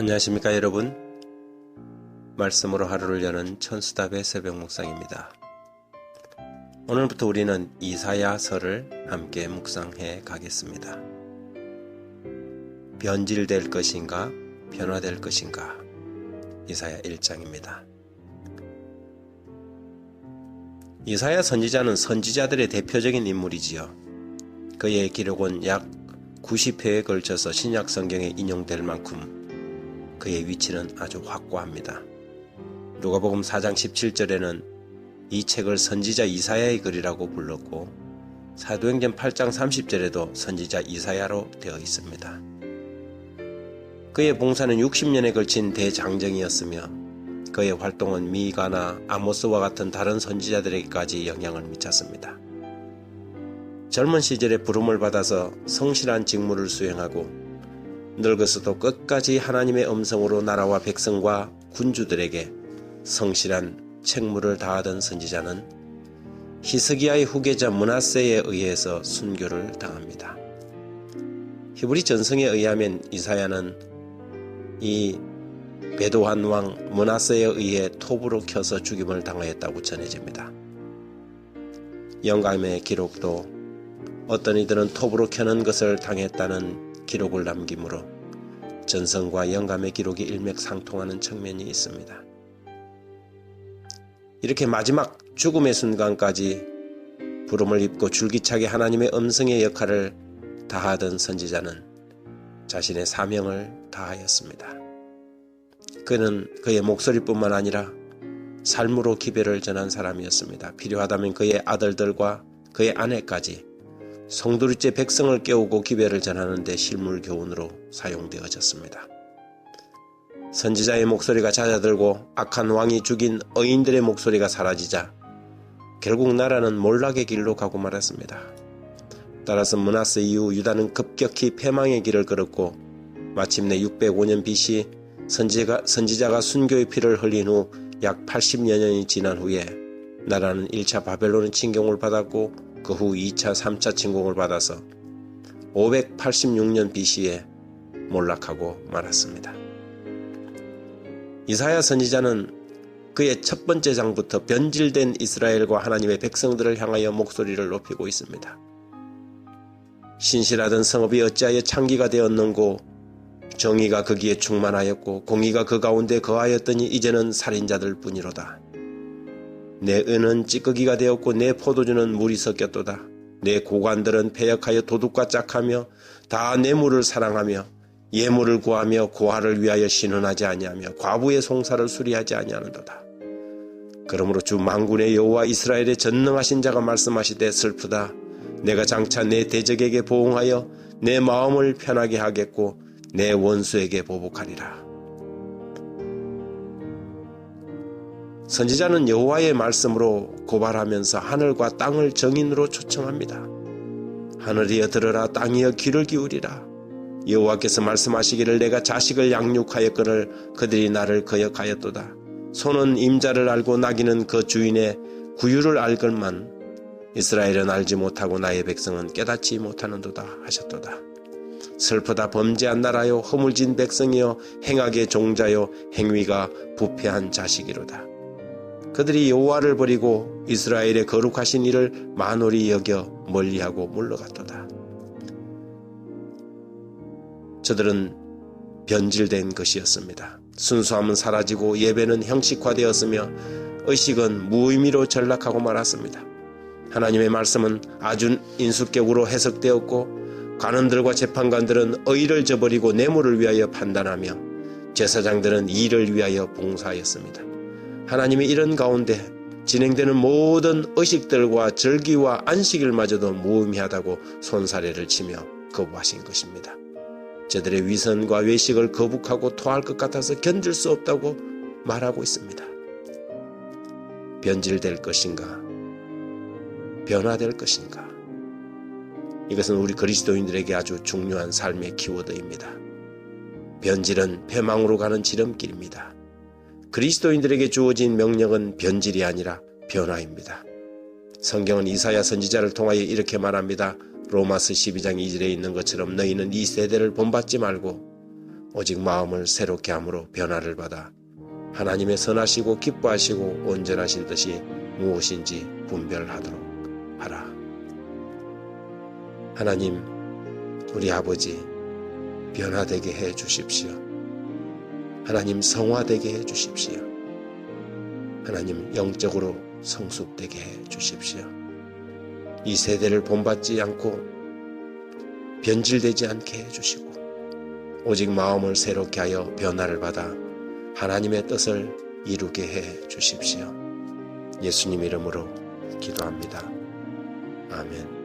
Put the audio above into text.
안녕하십니까 여러분. 말씀으로 하루를 여는 천수답의 새벽 묵상입니다. 오늘부터 우리는 이사야서를 함께 묵상해 가겠습니다. 변질될 것인가 변화될 것인가? 이사야 1장입니다. 이사야 선지자는 선지자들의 대표적인 인물이지요. 그의 기록은 약 90회에 걸쳐서 신약 성경에 인용될 만큼 그의 위치는 아주 확고합니다. 누가복음 4장 17절에는 이 책을 선지자 이사야의 글이라고 불렀고 사도행전 8장 30절에도 선지자 이사야로 되어 있습니다. 그의 봉사는 60년에 걸친 대장정이었으며 그의 활동은 미가나 아모스와 같은 다른 선지자들에게까지 영향을 미쳤습니다. 젊은 시절에 부름을 받아서 성실한 직무를 수행하고 늙어서도 끝까지 하나님의 음성으로 나라와 백성과 군주들에게 성실한 책무를 다하던 선지자는 히스기야의 후계자 문하세에 의해서 순교를 당합니다. 히브리 전성에 의하면 이사야는 이 베도한 왕 문하세에 의해 톱으로 켜서 죽임을 당하였다고 전해집니다. 영감의 기록도 어떤 이들은 톱으로 켜는 것을 당했다는 기록을 남기므로 전성과 영감의 기록이 일맥상통하는 측면이 있습니다. 이렇게 마지막 죽음의 순간까지 부름을 입고 줄기차게 하나님의 음성의 역할을 다하던 선지자는 자신의 사명을 다하였습니다. 그는 그의 목소리뿐만 아니라 삶으로 기별을 전한 사람이었습니다. 필요하다면 그의 아들들과 그의 아내까지 성도리째 백성을 깨우고 기별을 전하는 데 실물 교훈으로 사용되어졌습니다. 선지자의 목소리가 잦아들고 악한 왕이 죽인 어인들의 목소리가 사라지자 결국 나라는 몰락의 길로 가고 말았습니다. 따라서 문하스 이후 유다는 급격히 패망의 길을 걸었고 마침내 605년 BC 선지가, 선지자가 순교의 피를 흘린 후 약 80여 년이 지난 후에 나라는 1차 바벨론의 침공을 받았고 그 후 2차, 3차 침공을 받아서 586년 BC에 몰락하고 말았습니다. 이사야 선지자는 그의 첫 번째 장부터 변질된 이스라엘과 하나님의 백성들을 향하여 목소리를 높이고 있습니다. 신실하던 성읍이 어찌하여 창기가 되었는고 정의가 거기에 충만하였고 공의가 그 가운데 거하였더니 이제는 살인자들 뿐이로다. 내 은은 찌꺼기가 되었고 내 포도주는 물이 섞였도다. 내 고관들은 폐역하여 도둑과 짝하며 다 뇌물을 사랑하며 예물을 구하며 고아를 위하여 신원하지 아니하며 과부의 송사를 수리하지 아니하는도다. 그러므로 주 망군의 여호와 이스라엘의 전능하신 자가 말씀하시되 슬프다. 내가 장차 내 대적에게 보응하여 내 마음을 편하게 하겠고 내 원수에게 보복하리라. 선지자는 여호와의 말씀으로 고발하면서 하늘과 땅을 정인으로 초청합니다. 하늘이여 들으라 땅이여 귀를 기울이라 여호와께서 말씀하시기를 내가 자식을 양육하였거늘 그들이 나를 거역하였도다. 손은 임자를 알고 나귀는 그 주인의 구유를 알걸만 이스라엘은 알지 못하고 나의 백성은 깨닫지 못하는도다 하셨도다. 슬프다 범죄한 나라요 허물진 백성이여 행악의 종자요 행위가 부패한 자식이로다. 그들이 여호와를 버리고 이스라엘의 거룩하신 이를 만홀히 여겨 멀리하고 물러갔도다. 저들은 변질된 것이었습니다. 순수함은 사라지고 예배는 형식화되었으며 의식은 무의미로 전락하고 말았습니다. 하나님의 말씀은 아주 인수격으로 해석되었고 관원들과 재판관들은 의를 저버리고 뇌물을 위하여 판단하며 제사장들은 일을 위하여 봉사하였습니다. 하나님이 이런 가운데 진행되는 모든 의식들과 절기와 안식일마저도 무의미하다고 손사래를 치며 거부하신 것입니다. 저들의 위선과 외식을 거북하고 토할 것 같아서 견딜 수 없다고 말하고 있습니다. 변질될 것인가? 변화될 것인가? 이것은 우리 그리스도인들에게 아주 중요한 삶의 키워드입니다. 변질은 패망으로 가는 지름길입니다. 그리스도인들에게 주어진 명령은 변질이 아니라 변화입니다. 성경은 이사야 선지자를 통하여 이렇게 말합니다. 로마스 12장 2절에 있는 것처럼 너희는 이 세대를 본받지 말고 오직 마음을 새롭게 함으로 변화를 받아 하나님의 선하시고 기뻐하시고 온전하신 뜻이 무엇인지 분별하도록 하라. 하나님, 우리 아버지 변화되게 해 주십시오. 하나님 성화되게 해 주십시오. 하나님 영적으로 성숙되게 해 주십시오. 이 세대를 본받지 않고 변질되지 않게 해 주시고 오직 마음을 새롭게 하여 변화를 받아 하나님의 뜻을 이루게 해 주십시오. 예수님 이름으로 기도합니다. 아멘.